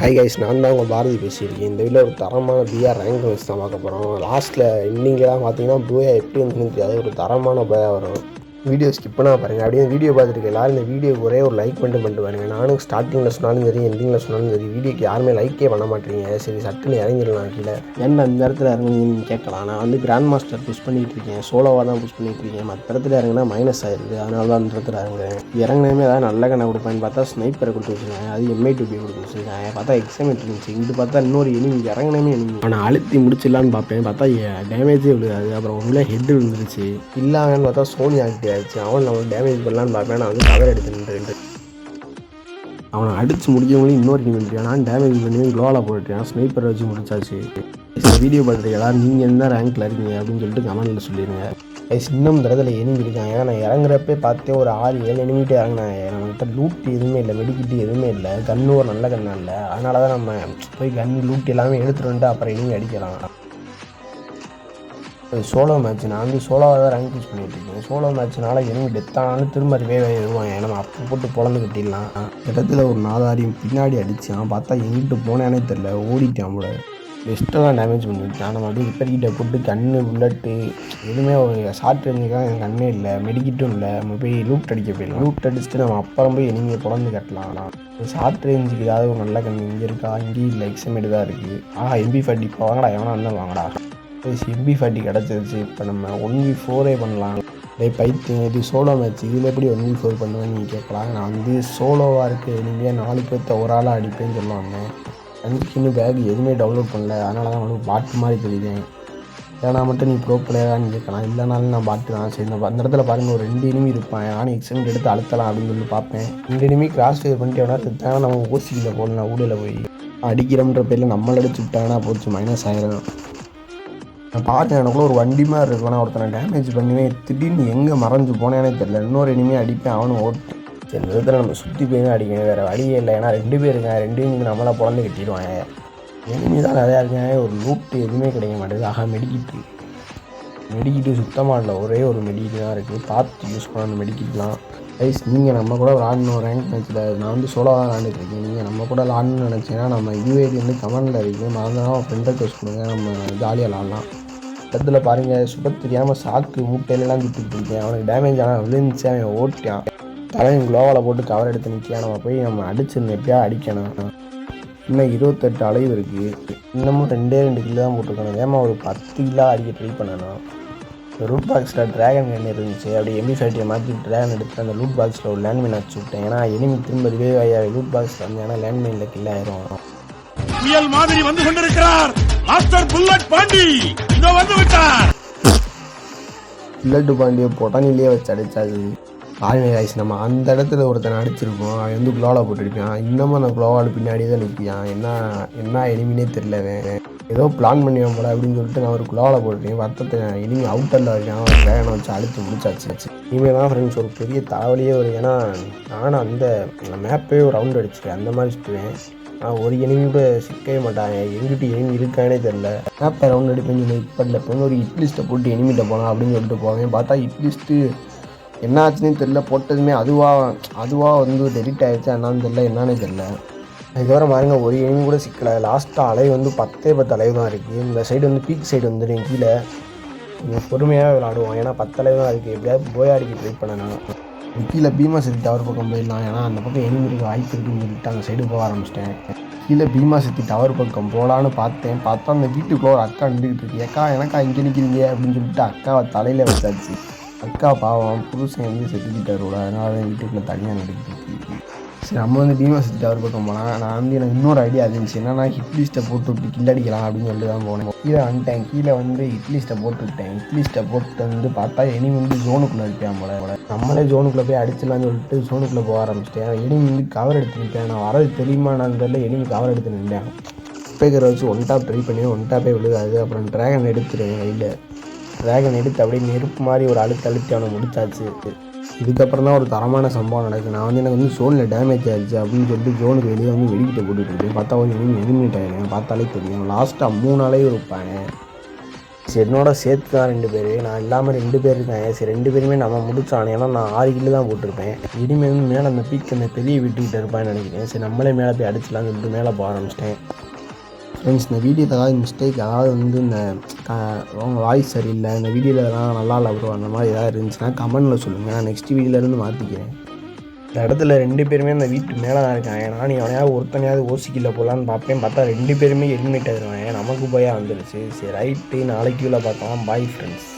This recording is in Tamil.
ஹை கைஸ் நான் தான் உங்கள் பாரதி பேசியிருக்கேன். இந்த வீட்டில் ஒரு தரமான பிஆர் ரேங்க் வச்சு தான் பார்க்க போகிறோம் லாஸ்ட்டில் இன்னிங்கெல்லாம் பார்த்தீங்கன்னா ப்ளூயா எப்படி இருந்துன்னு தெரியாது. ஒரு தரமான பயா வரும். வீடியோ ஸ்கிப் பண்ணால் பாருங்கள் அப்படியே வீடியோ பார்த்துருக்க எல்லாரும் இந்த வீடியோ ஒரே ஒரு லைக் பண்ணிட்டு பண்ணிட்டு பாருங்க நானும் ஸ்டார்டிங்கில் சொன்னாலும் சரி எண்டிங்கில் சொன்னாலும் சரி வீடியோக்கு யாருமே லைக்கே பண்ண மாட்டேறீங்க சரி சட்டுன்னு இறங்கிடலாம் கீழே. என்ன இந்த இடத்துல இறங்குனீங்கன்னு கேட்கலாம். நான் வந்து கிராண்ட் மாஸ்டர் புஷ் பண்ணிட்டு இருக்கேன். சோலோவாக தான் புஷ் பண்ணிட்டு இருக்கேன். மற்ற இடத்துல இறங்கினா மைனஸ் ஆயிடுது அதனால தான் அந்த இடத்துல இறங்குறேன். இறங்கினமே ஏதாவது நல்ல கண்ணை கொடுப்பேன்னு பார்த்தா ஸ்னைப்பரை கொடுத்து வச்சுருக்காங்க அது எம்ஐ டூபி கொடுத்து வச்சுருக்காங்க பார்த்தா எக்ஸாமேட் இருந்துச்சு. இங்கிட்டு பார்த்தா இன்னொரு எனிமி இறங்கினமே எனிமி ஆனால் அழுத்தி முடிச்சிடலான்னு பார்ப்பேன். பார்த்தா டேமேஜே விழுகாது. அப்புறம் உள்ள ஹெட் விழுந்துருச்சு. இல்லாமன்னு பார்த்தா சோனி ஆக்டிவ் ஆயிடுச்சு. அவன் நம்ம டேமேஜ் பண்ணலான்னு பார்ப்பேன் நான் வந்து கவர் எடுத்து அவனை அடித்து முடிக்கவங்களும் இன்னொரு டீம் வந்துருக்கான் நான் டேமேஜ் பண்ணி க்ளோவில் போட்டுட்டேன். ஸ்னைப்பர் வச்சு முடிச்சாச்சு. வீடியோ பார்த்துட்டு எல்லாரும் நீங்கள் என்ன ரேங்க்கில் இருக்கீங்க? அப்படின்னு சொல்லிட்டு கமெண்ட்டில் சொல்லிடுங்க கைஸ் இன்னும் இந்த எனிமி இருக்காங்க. நான் இறங்குறப்பே பார்த்தே ஒரு ஆறு ஏழு எனிமிட்டே இறங்கினாங்க. நம்மகிட்ட லூட் எதுவுமே இல்லை. வெடிக்கிட்டு எதுவுமே இல்லை. கன்று ஒரு நல்ல கண்ணா இல்லை. அதனால தான் நம்ம போய் கன் லூட் எல்லாமே எடுத்துகிட்டு வந்துட்டு அப்புறம் எனிமி அடிக்கலாம். சோலோ மேட்ச் நான் வந்து சோலோவாக தான் ரேங்க் யூஸ் பண்ணிகிட்ருக்கேன் இருக்கேன். சோலோ மேட்ச்னால எனக்கு டெத் ஆனாலும் திரும்ப ரிவே வருவாங்க நம்ம அப்போ போட்டு பொழந்து கட்டிடலாம். இடத்துல ஒரு நாதாரியும் பின்னாடி அடித்தான் பார்த்தா எங்கிட்டு போனேனே தெரில ஓடிட்டான் போல. பெஸ்ட்டெல்லாம் டேமேஜ் பண்ணிவிட்டான் நம்ம அப்படியே ரிப்பேர் கிட்ட போட்டு கண்ணு புல்லட்டு எதுவுமே ஒரு ஷார்ட் ரேஞ்சுக்காக என் கண்ணே இல்லை. மெடிக்கிட்டும் இல்லை. நம்ம போய் லூட் அடிக்க போயிடலாம். லூட் அடிச்சுட்டு நம்ம அப்புறம் போய் நீங்கள் குழந்தை கட்டலாம். ஷார்ட் ரேஞ்சுக்கு ஏதாவது ஒரு நல்ல கண்ணு இங்கே இருக்கா? இங்கேயும் இல்லை. எக்ஸமேட் தான் இருக்குது ஆஹா எம்பி ஃபர்ட்டி வாங்கடா. எவனா இருந்தால் வாங்கடா. எம்பி ஃபார்ட்டி கிடச்சிருச்சு. இப்போ நம்ம ஒன் வி ஃபோரே பண்ணலாம். டே பைத்தியம் இது சோலோ மேட்ச் இதில் எப்படி ஒன் வி ஃபோர் பண்ணுவேன்னு நீங்கள் கேட்கலாம் நான் வந்து சோலோவாக இருக்குது நீங்கள் நாலு பேர்த்த ஒரு ஆளாக அடிப்பேன்னு சொல்லுவாங்க. எனக்கு இன்னும் பேக் எதுவுமே டவுன்லோட் பண்ணல. அதனால தான் உனக்கு பாட்டு மாதிரி தெரியுதேன். ஏன்னா மட்டும் நீ ப்ரோ பிளேயரான்னு கேட்கலாம். இல்லைனாலும் நான் பாட்டு தான் சரி நான் அந்த இடத்துல பாருங்கள் ஒரு ரெண்டு இனிமி இருப்பேன். நானும் எக்ஸமெண்ட் எடுத்து அழுத்தலாம் அப்படின்னு சொல்லி பார்ப்பேன். ரெண்டு இனிமி கிராஸ் ஃபேர் பண்ணிட்டு எவனா திட்டாங்கன்னா நம்ம ஓசிக்கில் போடலாம் ஊடியில் போய் அடிக்கிறோம்ன்ற பேரில் நம்மளை அடிச்சு விட்டாங்கன்னா போச்சு. மைனஸ் ஆயிரும். நான் பார்த்தேன் எனக்குள்ள ஒரு வண்டி மாதிரி இருக்கும் நான் ஒருத்தனை டேமேஜ் பண்ணுவேன் திடீர்னு எங்கே மறைஞ்சு போனேனே தெரில இன்னொரு இனிமே அடிப்பேன் அவனும் ஓட்டு. சரி இந்த விதத்தில் நம்ம சுற்றி போய் தான் அடிக்கணும். வேறு வழியே இல்லை. ஏன்னா ரெண்டு பேர் இருக்காங்க. ரெண்டு இனிமே நம்மளாம் பிறந்து கட்டிடுவாங்க. எனிமி தான் நிறையா இருக்காங்க ஒரு லூட்டு எதுவுமே கிடைக்க மாட்டேங்குது. ஆக மெடிக்கிட்டு. மெடிக்கிட்டு சுத்தமாக இல்லை. ஒரே ஒரு மெடிக்கிட்டு தான் இருக்குது பார்த்து யூஸ் பண்ண மெடிக்கிட்லாம். ஐஸ் நீங்கள் நம்ம கூட விளாடணும். ரேங்க் மேட்ச்சில் நான் வந்து சோலோவாக தான் விளாண்டுட்டு இருக்கேன். நீங்கள் நம்ம கூட விளாடணும்னு நினச்சிங்கன்னா நம்ம யூஏடி வந்து கமெண்டில் இருக்குது மறந்துடாம ஃப்ரெண்டை கோஸ் கொடுங்க. நம்ம ஜாலியாக விளாட்லாம். இடத்துல பாருங்கள் சுபத் தெரியாமல் சாக்கு மூட்டையிலலாம் சுட்டுக்கிட்டு இருக்கேன். அவனுக்கு டேமேஜ் ஆனால் விழுந்துச்சு. அவன் ஓட்டியான் தலைவன் குளோவால் போட்டு கவர் எடுத்து நிற்கியா நம்ம போய் நம்ம அடிச்சிடணும். எப்படியா அடிக்கணும். இன்னும் இருபத்தெட்டு அளவு இருக்குது இன்னமும் ரெண்டே ரெண்டு கிலோ தான் போட்டிருக்கணும் ஏமா ஒரு பத்து கிலோ அடிக்க ட்ரை பண்ணணும் ரூட் பாக்ஸில் ட்ராகன் என்ன இருந்துச்சு. அப்படி எம்பி ஃபைட்டியை மாற்றி ட்ராகன் எடுத்து அந்த லூட் பாக்ஸில் ஒரு லேண்ட்மைன் அடிச்சு விட்டேன். ஏன்னா எனிமி திரும்ப ரிவே ஆகிய லூட் பாக்ஸில் வந்து ஏன்னா லேண்ட்மைனில் கில் ஆயிரும். புயல் மாதிரி வந்து கொண்டிருக்கிறார். Master bullet Pandi. இதோ வந்து விட்டார். பில்லட்டு பாண்டியை பொட்டானிலேயே வச்சு அடிச்சாது ஆழ்மை ஆயிடுச்சு நம்ம அந்த இடத்துல ஒருத்தனை அடிச்சிருக்கோம். அவன் வந்து குலோவில் போட்டிருப்பான் இன்னமும் அந்த குளோவால் பின்னாடியே தான் நிற்பான் என்ன என்ன எனிமினே தெரியல ஏதோ பிளான் பண்ணிவான் போல அப்படின்னு சொல்லிட்டு நான் ஒரு குளோவில் போட்டுருக்கேன் வருத்தத்தை இனிமே அவுட்டரில் இருக்கான். அவன் வேகனை வச்சு அழுத்து முடிச்சாச்சு இனிமேல் தான் ஃப்ரெண்ட்ஸ் ஒரு பெரிய தாவலியே ஒரு ஏன்னா நானும் அந்த மேப்பே ஒரு ரவுண்ட் அடிச்சிட்டேன் அந்த மாதிரி சுற்றுவேன் ஆனால் ஒரு எனிமி கூட சிக்கவே மாட்டாங்க. எங்கிட்ட எனிமி இருக்கானே தெரில மேப்பை ரவுண்ட் அடிப்பேன்னு சொல்லி இப்போ இல்லை இப்போ ஒரு இட்லிஸ்ட்டை போட்டு எனிமிட்ட போகலாம் அப்படின்னு சொல்லிட்டு போவேன். பார்த்தா இட்லிஸ்ட்டு என்ன தெரில போட்டதுமே அதுவாக அதுவாக வந்து டெலிட் ஆகிடுச்சு என்னான்னு தெரில என்னன்னே தெரில அதுக்கப்புறம் பாருங்க ஒரு எனிமி கூட சிக்கலை. லாஸ்ட்டாக அலை வந்து பத்தே பத்து அலைவு தான் இருக்குது இந்த சைடு வந்து பீக் சைடு வந்துடும் கீழே கொஞ்சம் பொறுமையாக விளாடுவோம் ஏன்னா பத்து தான் இருக்குது எப்படியாவது போயாடிக்கு ட்ரை பண்ணணும். கீழே பீமா சக்தி டவர் பக்கம் போயிடலாம். ஏன்னா அந்த பக்கம் எனிமி இருக்க வாய்ப்பு இருக்குன்னு சொல்லிட்டு அந்த சைடு போக ஆரம்பிச்சிட்டேன். கீழே பீமா சக்தி டவர் பக்கம் போகலான்னு பார்த்தேன். பார்த்தா அந்த வீட்டுக்குள்ளே ஒரு அக்கா நின்றுக்கிட்டு இருக்கு. ஏக்கா எனக்கா இங்கே நிற்கிறீங்க அப்படின்னு சொல்லிட்டு அக்காவை தலையில் வச்சாச்சு. அக்கா பாவம் புதுசன் வந்து செத்துக்கிட்டாரோட அதனால தான் வீட்டுக்குள்ளே தனியாக நடக்கிட்டு சரி நம்ம வந்து பீமா செத்துட்டு அவர் பக்கம் போனால் நான் வந்து எனக்கு இன்னொரு ஐடியா இருந்துச்சு. என்னன்னா ஹிட்லிஸ்ட்டை போட்டு விட்டு கில்லடிக்கலாம் அப்படின்னு சொல்லிட்டு தான் போனேன். கீழே வந்துட்டேன். கீழே வந்து ஹிட்லிஸ்ட்டை போட்டு விட்டேன். ஹிட்லிஸ்ட்டை போட்டு வந்து பார்த்தா எனிமி வந்து ஜோனுக்குள்ளே இருப்பேன் போல. நம்மளே ஜோனுக்குள்ளே போய் அடிச்சிடலாம்னு சொல்லிட்டு ஜோனுக்குள்ளே போக ஆரம்பிச்சிட்டேன். எனிமி வந்து கவர் எடுத்து நிற்பேன் நான் வரது தெரியுமா நான் தெரியல. எனிமி கவர் எடுத்து நின்றேன். ஸ்பீக்கர் வச்சு ஒன் டாப் ட்ரை பண்ணி ஒன் டாப்பே விழுகாது. அப்புறம் ட்ராகன் எடுத்துருவேன் கையில். ட்ராகன் எடுத்து அப்படியே நெருப்பு மாதிரி ஒரு அழுத்து அழுத்தி அவனை முடிச்சாச்சு. இதுக்கப்புறம் தான் ஒரு தரமான சம்பவம் நடக்குது. நான் வந்து எனக்கு வந்து ஜோனில் டேமேஜ் ஆயிடுச்சு அப்படின்னு சொல்லிட்டு ஜோனுக்கு வெளியே வந்து வெடிக்கிட்ட கூட்டிகிட்டு இருக்கேன் பார்த்தா ஒரு எனிமி எலிமினேட் ஆகிடுவேன் பார்த்தாலே தெரியும். லாஸ்ட்டாக மூணு அலைவு இருப்பாங்க. சரி என்னோட சேர்த்து தான் ரெண்டு பேர். நான் இல்லாமல் ரெண்டு பேர் இருக்காங்க சரி ரெண்டு பேருமே நம்ம முடிச்சானே ஏன்னா நான் ஆறு கிலோ தான் போட்டிருப்பேன். இனிமேல் வந்து மேலே அந்த பீக் அந்த பெரிய வீட்டுக்கிட்ட இருப்பான்னு நினைக்கிறேன். சரி நம்மளே மேலே போய் அடிச்சலாம்னு சொல்லிட்டு மேலே போக ஆரம்பிச்சிட்டேன். ஃப்ரெண்ட்ஸ் இந்த வீடியோ ஏதாவது மிஸ்டேக் அதாவது வந்து இந்த அவங்க வாய்ஸ் சரியில்லை. இந்த வீடியோவில் எதனால் நல்லா இல்லை ப்ரோ அந்த மாதிரி எதாவது இருந்துச்சுன்னா கமெண்டில் சொல்லுங்கள் நான் நெக்ஸ்ட் வீடியோலேருந்து மாற்றிக்கிறேன் இந்த இடத்துல ரெண்டு பேருமே அந்த வீட்டு மேலே தான் இருக்காங்க. நீ எவனையாவது ஒருத்தனையாவது ஓசிக்கில் போகலான்னு பார்ப்பேன் பார்த்தா ரெண்டு பேருமே எலிமினேட் ஆகிருவாங்க நமக்கு போயா வந்துடுச்சு சரி ரைட்டு நாளைக்கு உள்ள பார்க்கலாம். Bye friends